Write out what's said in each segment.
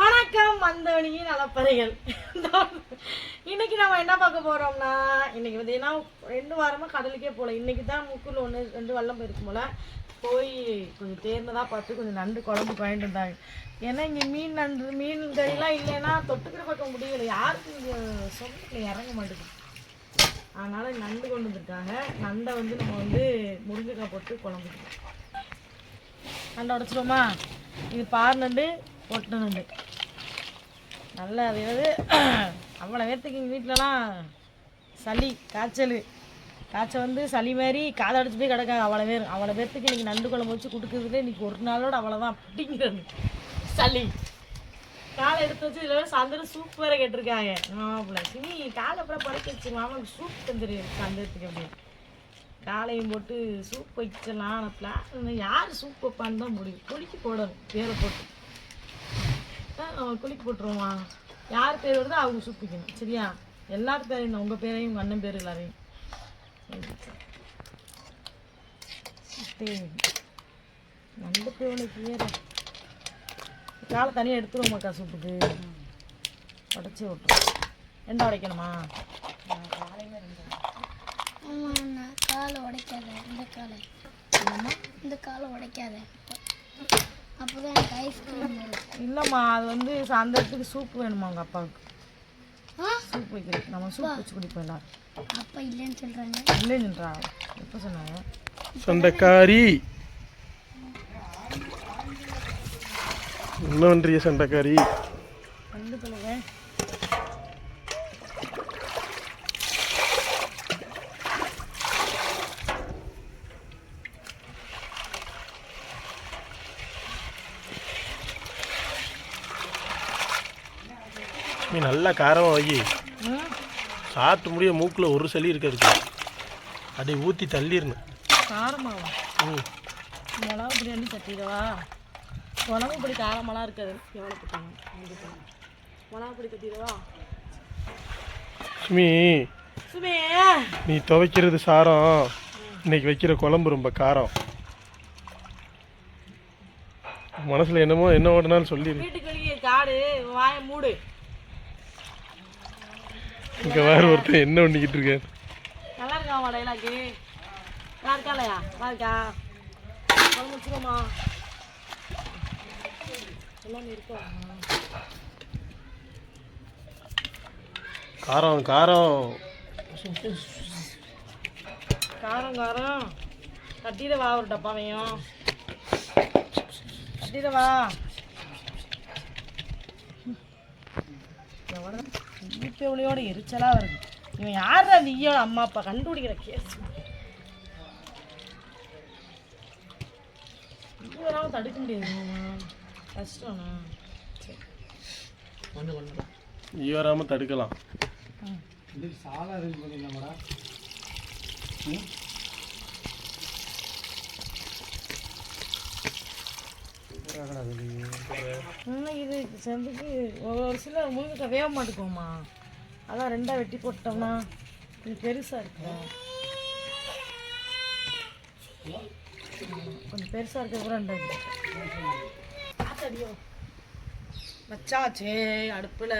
வணக்கம் வந்தவனியின் நலப்பறைகள் இன்னைக்கு நம்ம என்ன பார்க்க போறோம்னா இன்னைக்கு பார்த்தீங்கன்னா ரெண்டு வாரமா கடலுக்கே போகல. இன்னைக்கு தான் முக்குள்ள ஒன்று ரெண்டு வல்லம் போயிருக்கும் போல. போய் கொஞ்சம் தேர்ந்ததாக பார்த்து கொஞ்சம் நண்டு குழம்பு வாங்கிட்டு இருந்தாங்க ஏன்னா இங்கே மீன் நண்டு மீன் கறிலாம் இல்லைன்னா தொட்டுக்கிற பக்கம் முடியல. யாருக்கும் இங்கே சொந்தத்தில் இறங்க மாட்டேங்குது அதனால் நண்டு கொண்டு வந்திருக்காங்க. நண்டை வந்து நம்ம வந்து முருங்கைக்காய் போட்டு குழம்பு. நண்டை உடச்சிருவோமா? இது பார் நண்டு ஒட்டு நண்டு நல்லா அது அவ்வளோ பேர்த்துக்கு எங்கள் வீட்டிலலாம் சளி காய்ச்சல். காய்ச்சல் வந்து சளி மாதிரி காதை அடிச்சு போய் கிடக்காங்க. அவ்வளோ பேர் அவ்வளோ பேர்த்துக்கு இன்றைக்கி நண்டு குழம்பு வச்சு கொடுக்குறதுல இன்றைக்கி ஒரு நாளோட அவ்வளோதான் அப்படிங்கிறது. சளி. காலை எடுத்து வச்சு இதில் சாயந்தரம் சூப் வேறு கேட்டிருக்காங்க. மாப்பிள்ள. சினி காலை அப்புறம் பறக்க வச்சு மாமாவுக்கு சூப் தந்துரு. சாயந்தரத்துக்கு அப்படின்னு. காலையும் போட்டு சூப் வச்சிடலாம் பிளான் யார் சூப் வைப்பான்னு தான் முடியும் குளிக்கு போடணும். பேரை போட்டு. குளிக்கு போட்டுருவோமா? யார் பேர் வருதோ அவங்க சூப் வைக்கணும். சரியா? எல்லார் பேரையும் உங்கள் பேரையும் உங்கள் அண்ணன் பேர் எல்லாரையும். நண்டு பேவனுக்கு வேற. காலை தனியாக எடுத்துருவோமாக்கா சூப்புக்கு உடச்சி விட்டுரும். ரெண்டா உடைக்கணுமா? ஆமாண்ணா. காலை உடைக்காத இந்த காலை. இந்த காலை உடைக்காத. அப்போதான் எனக்கு ஐஸ்கிரீம் இல்லைம்மா அது வந்து சாயந்தரத்துக்கு சூப் வேணுமா உங்கள் அப்பாவுக்கு? ஆ? சூப் வைக்கிறதுக்கு. நம்ம சூப் வச்சு குடிப்போம் எல்லாரும். அப்பா இல்லைன்னு சொல்கிறாங்க இல்லைன்றா எப்போ சொன்னாங்க? சண்டைக்காரி என்ன பண்றிய சண்டைக்காரி வந்து சொல்லுங்க நல்லா காரமாக வை சாப்பிட்டு முடிய மூக்கில் ஒரு சளி இருக்கிறதுக்கு. அப்படியே ஊற்றி தள்ளிடணும். காரமாவா ம். மிளகா பிரியாணி சட்டிடவா? மிளகு பொடி காரமெல்லாம் இருக்காது. எவ்வளோ போட்டாங்க அஞ்சு போட்டாங்க. மிளகா பொடி கட்டிடவா? சுமி சுமே நீ துவைக்கிறது சாரம். இன்னைக்கு வைக்கிற குழம்பு ரொம்ப காரம். மனசில் என்னமோ என்ன ஓடனாலும் வீட்டுக்கு வெளியே காடு வாயை மூடு. இங்கே வேறு ஒருத்தன் என்ன பண்ணிக்கிட்டு இருக்கேன் நல்லா இருக்கா உன் டைலாக்கு நல்லா இருக்கா இல்லையா? நல்லா இருக்கா இருக்கா? காரம் காரம். காரம் காரம். கட்டிட வா ஒரு டப்பாவையும் கட்டிட வா. எவ்வளோ ஈப்பெவளியோட எரிச்சலாக வருது. இவன் யாரா நீயோட அம்மா அப்பா கண்டுபிடிக்கிற கேஸ் இது வராமல் தடுக்க முடியாது கஷ்டம்ண்ணா. சரி. நீ வராமல் தடுக்கலாம். இன்னும் இது செஞ்சுக்கு ஒரு சில முழுக்க வேக மாட்டுக்குவோம்மா. அதான் ரெண்டாக வெட்டி போட்டோம்னா இது பெருசாக இருக்குல்ல கொஞ்சம் பெருசாக இருக்க கூட ரெண்டாக வச்சாச்சே அடுப்பில்.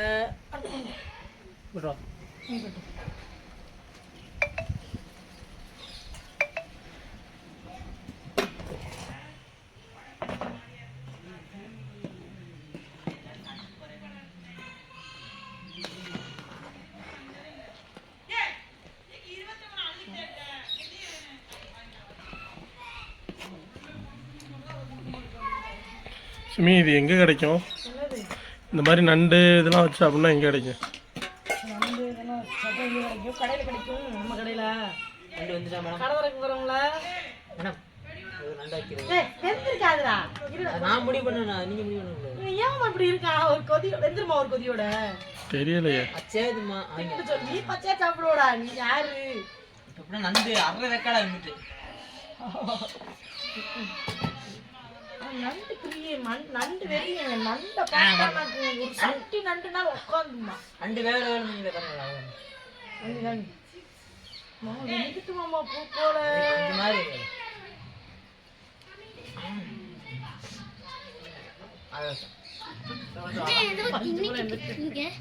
சுமி இது எங்கே கிடைக்கும்? இந்த மாதிரி நண்டு இதெல்லாம் வச்சு அப்படின்னா எங்கே கிடைக்கும்? கடையில் கிடைக்கும் நம்ம கடையில். நண்டு வந்துட்டா மேடம்? கடை திறக்க போகிறவங்கள மேடம் தெரியலையே. நீ பச்சையா சாப்பிடுவோடா நீ யாரு? அப்படின்னா நண்டு அரை வெக்காடா இருந்துட்டு. அவன் நண்டு பிரிய நண்டு வெறிய நண்டை பார்த்தா ஒரு சட்டி நண்டுனா உட்காந்துமா நண்டு வேக வேலை நீங்க பண்ணல நண்டு நண்டு. மாமா வெந்துட்டு மாமா பூ போல இந்த மாதிரி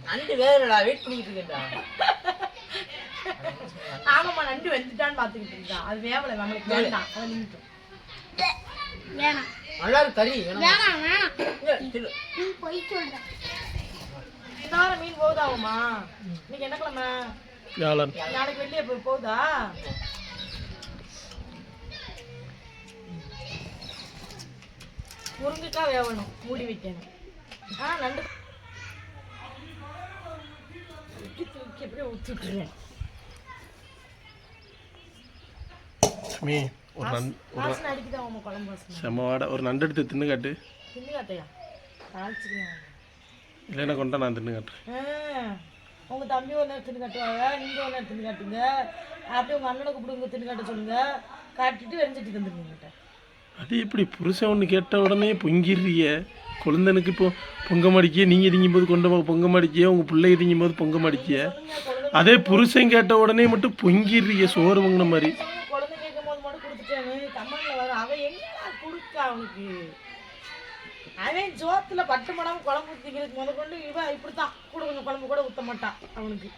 நண்டு வேறடா வெயிட் பண்ணிட்டு இருக்கேன்டா. ஆமாம்மா நண்டு வெந்துட்டான்னு பார்த்துக்கிட்டு இருந்தான் அது வேவலை நம்மளுக்கு வேண்டாம். வேணாம். நல்லா கறி வேணாமா? வேணாம். போய் சொல்ற. இந்த வாரம் மீன் போகுதாவுமா இன்னைக்கு என்ன கிழமை? வியாழன். நாளைக்கு வெளியே போய் போகுதா முருங்கைக்காய் வேவணும். மூடி வைக்கணும். ஆ நண்டு. தூக்கி அப்படியே ஊற்றிட்டுருவேன் மீ ஒரு நண்டு ஒரு வாசனை அடிக்குதா உங்க குழம்பு வாசனை செம்ம வாடை. ஒரு நண்டு எடுத்து தின்னு காட்டு. தின்னு இல்லைன்னா கொண்டா நான் தின்னு காட்டுறேன். ஆ, உங்க தம்பி ஒன்று எடுத்துன்னு காட்டுவாங்க நீங்க ஒன்று எடுத்துன்னு காட்டுங்க. அப்படியே உங்க அண்ணனை கூப்பிடுங்க தின்னு காட்ட சொல்லுங்க. காட்டிட்டு வெறிஞ்சிட்டு என்கிட்ட அது எப்படி புருஷன் ஒன்று கேட்ட உடனே பொங்கிடுறிய? குழந்தனுக்கு இப்போ பொங்க மடிக்கிய நீங்கள் திங்கும் போது கொண்ட பொங்க மடிக்கிய உங்கள் பிள்ளைய திங்கும் போது பொங்க மடிக்கிய அதே புருஷன் கேட்ட உடனே மட்டும் பொங்கிடுறிய சோறு பொங்கின மாதிரி குழந்தை கேட்கும் போது மட்டும் கொடுத்துட்டேன்னு கமெண்ட்ல வர அவன் எங்கடா கொடுக்க அவனுக்கு. அவன் சோத்துல பட்டு மடம் குழம்பு ஊற்றிக்கிறதுக்கு முத கொண்டு இவன் இப்படித்தான். கூட கொஞ்சம் குழம்பு கூட ஊத்த மாட்டான் அவனுக்கு.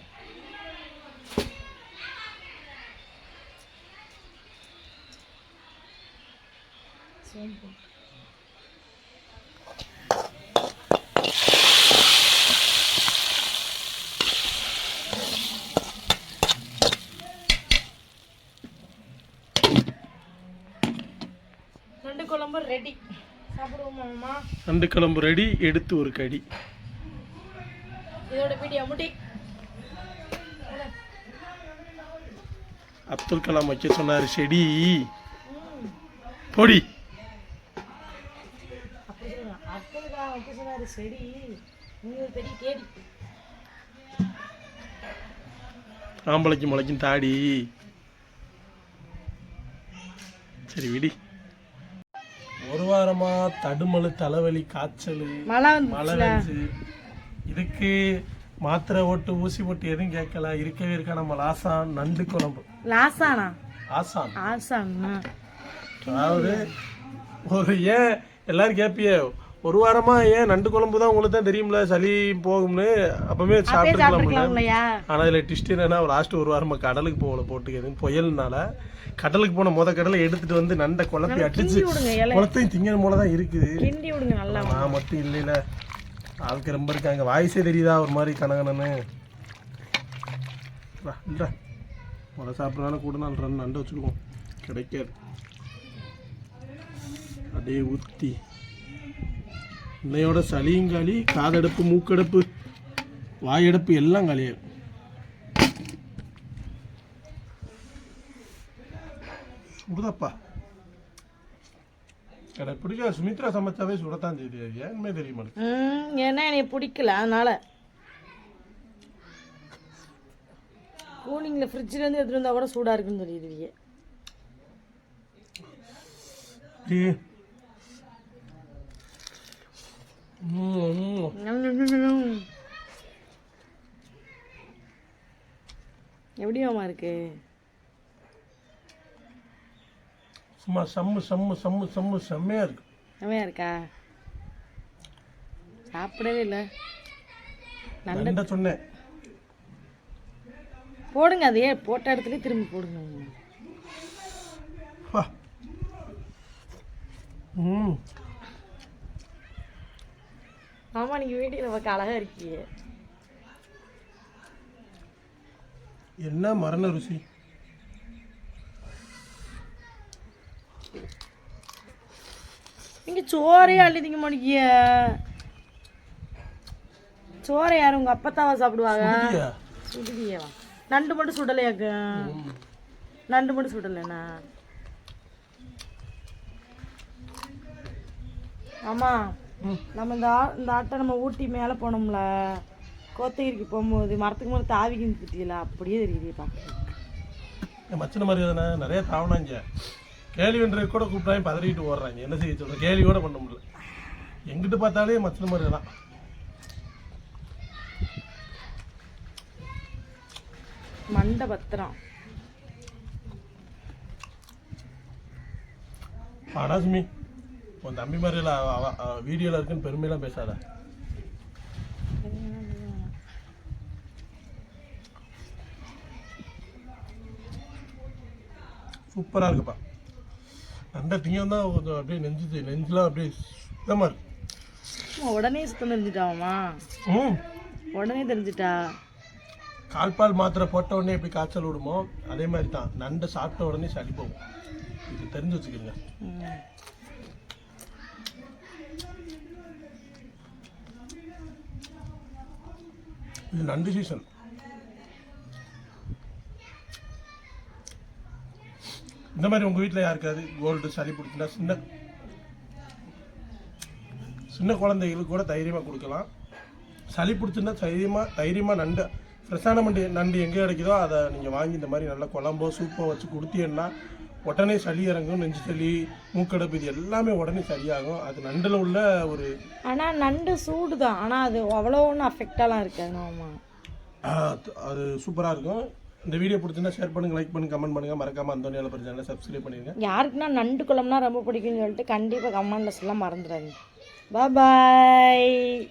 சோம்பு. நண்டு குழம்பு ரெடி சாப்பிடுவோமா நண்டு குழம்பு ரெடி எடுத்து ஒரு கடி. இதோட வீடியோ முடி. அப்துல் கலாம் வைக்க சொன்னார் செடி. பொடி. அப்படி சொல்லுங்க அப்பதான் வைக்க சொன்னாரு செடி. நீங்க ஒரு பெரிய கேடி ஆம்பளைக்கு முளைக்கும் தாடி. சரி விடி. வாரமா தடுமலு தலைவலி காய்ச்சல் மழை வந்துச்சு. இதுக்கு மாத்திரை ஓட்டு ஊசி போட்டு எதுவும் கேட்கல. இருக்கவே இருக்கா நம்ம லாசான் நண்டு குழம்பு. லாசானா? ஆசான். ஆசானா அதாவது ஒரு ஏன் எல்லாரும் கேட்பியே? ஒரு வாரமா ஏன் நண்டு குழம்பு தான் உங்களுக்கு தான் தெரியும்ல? சளி போகும்னு. அப்பவே சாப்பிட்டுருக்கலாம்லையா? ஆனால் இதில் டிஸ்ட் என்னன்னா லாஸ்ட் ஒரு வாரமா கடலுக்கு போகல போட்டுக்கிறது. புயல்னால கடலுக்கு போன முத கடலை எடுத்துட்டு வந்து நண்டை குழப்பி அடிச்சு குளத்தையும் திங்கிற போல தான் இருக்குது. நான் மட்டும் இல்லைல. ஆளுக்கு ரொம்ப இருக்காங்க. வாய்ஸே தெரியுதா? ஒரு மாதிரி கனகனன்னு. முளை சாப்பிட்றதால கூட நாள் ரெண்டு நண்டு வச்சுக்குவோம் கிடைக்காது. அப்படியே ஊற்றி இன்னையோட சளியும் காலி காதடுப்பு மூக்கடுப்பு வாயடுப்பு எல்லாம் காலியாகும் சுடுதப்பா எனக்கு பிடிக்காது சுமித்ரா சமைச்சாவே சுடத்தான் செய்யுது ஏன்மே தெரிய மாட்டேங்குது ம் ஏன்னா எனக்கு பிடிக்கல அதனால. கூலிங்கில் ஃப்ரிட்ஜில் இருந்து எடுத்துட்டு வந்தா கூட சூடாக இருக்குன்னு சொல்லிடுவீங்க ஏய். ம், ம். எப்படி மாமா இருக்கு சும்மா செம்மு செம்மு செம்மு செம்மு செம்மையா இருக்கு செமையா இருக்கா சாப்பிடவே இல்லை நல்ல சொன்னேன் போடுங்க அதையே போட்ட இடத்துல திரும்பி போடுங்க வா. ம் ஆமா நீங்க வீட்டுக்கு பார்க்க அழகா இருக்கீங்க. என்ன மரண ருசி? நீங்க சோறே அள்ளி திங்க மாட்டீங்க சோறை யாரும் உங்க அப்பத்தாவா சாப்பிடுவாங்க? சுடுதியா? சுடுதியவா நண்டு மட்டும் சுடலையாக்கு? நண்டு மட்டும் சுடலைண்ணா ஆமா. ம். நம்ம இந்த இந்த ஆட்டை நம்ம ஊட்டி மேலே போனோம்ல கோத்தகிரிக்கு போகும்போது மரத்துக்கு மேலே தாவிக்கின்னு பற்றியில அப்படியே தெரியுது பார்க்க. மச்சன மாதிரி தானே நிறைய தாவனாங்க. கேள்வி வென்றது கூட கூப்பிட்டாங்க பதறிட்டு ஓடுறாங்க. என்ன செய்ய சொல்றேன் கேள்வி கூட பண்ண முடியல. எங்கிட்டு பார்த்தாலே மச்சன மாதிரி தான். மண்டை பத்திரம் ஆடா சுமி. உன் தம்பி மாதிரில வீடியோவில் இருக்குன்னு பெருமையெல்லாம் பேசாத. சூப்பராக இருக்குப்பா. நண்டை திங்கம் தான் கொஞ்சம் அப்படியே நெஞ்சு நெஞ்செலாம் அப்படியே சுத்தமாக இருக்கு. உடனே சுத்தம் தெரிஞ்சுட்டாமா ம். உடனே தெரிஞ்சுட்டா? கால்பால் மாத்திரை போட்ட உடனே எப்படி காய்ச்சல் விடுமோ அதே மாதிரி தான். நண்டை சாப்பிட்ட உடனே சளி போகும். இது தெரிஞ்சு வச்சுக்கிறீங்க. இது நண்டு சீசன். இந்த மாதிரி உங்கள் வீட்டில் யாருக்காவது கோல்டு சளி பிடிச்சினா சின்ன சின்ன குழந்தைகளுக்கு கூட தைரியமாக கொடுக்கலாம். சளி பிடிச்சிருந்தா தைரியமாக தைரியமாக நண்டு ஃப்ரெஷ்ஷான மண்டி நண்டு எங்கே கிடைக்குதோ அதை நீங்கள் வாங்கி இந்த மாதிரி நல்லா குழம்போ சூப்போ வச்சு கொடுத்தீங்கன்னா உடனே சளி இறங்கும் நெஞ்சு சளி மூக்கடைப்பு இது எல்லாமே உடனே சரியாகும். அது நண்டில் உள்ள ஒரு ஆனா நண்டு சூடு தான் ஆனா அது அவ்வளோ ஒன்றும் அஃபெக்டாலாம் இருக்காது ஆமா. அது- சூப்பராக இருக்கும். இந்த வீடியோ பிடிச்சிருந்தா ஷேர் பண்ணுங்க லைக் பண்ணுங்க கமெண்ட் பண்ணுங்க. மறக்காம அந்தோனியால பரி சேனலை சப்ஸ்கிரைப் பண்ணிருங்க. யாருக்குன்னா நண்டு குழம்புனா ரொம்ப பிடிக்கும்னு சொல்லிட்டு கண்டிப்பாக கமெண்ட்ல சொல்ல மறந்துடாதீங்க. பாய்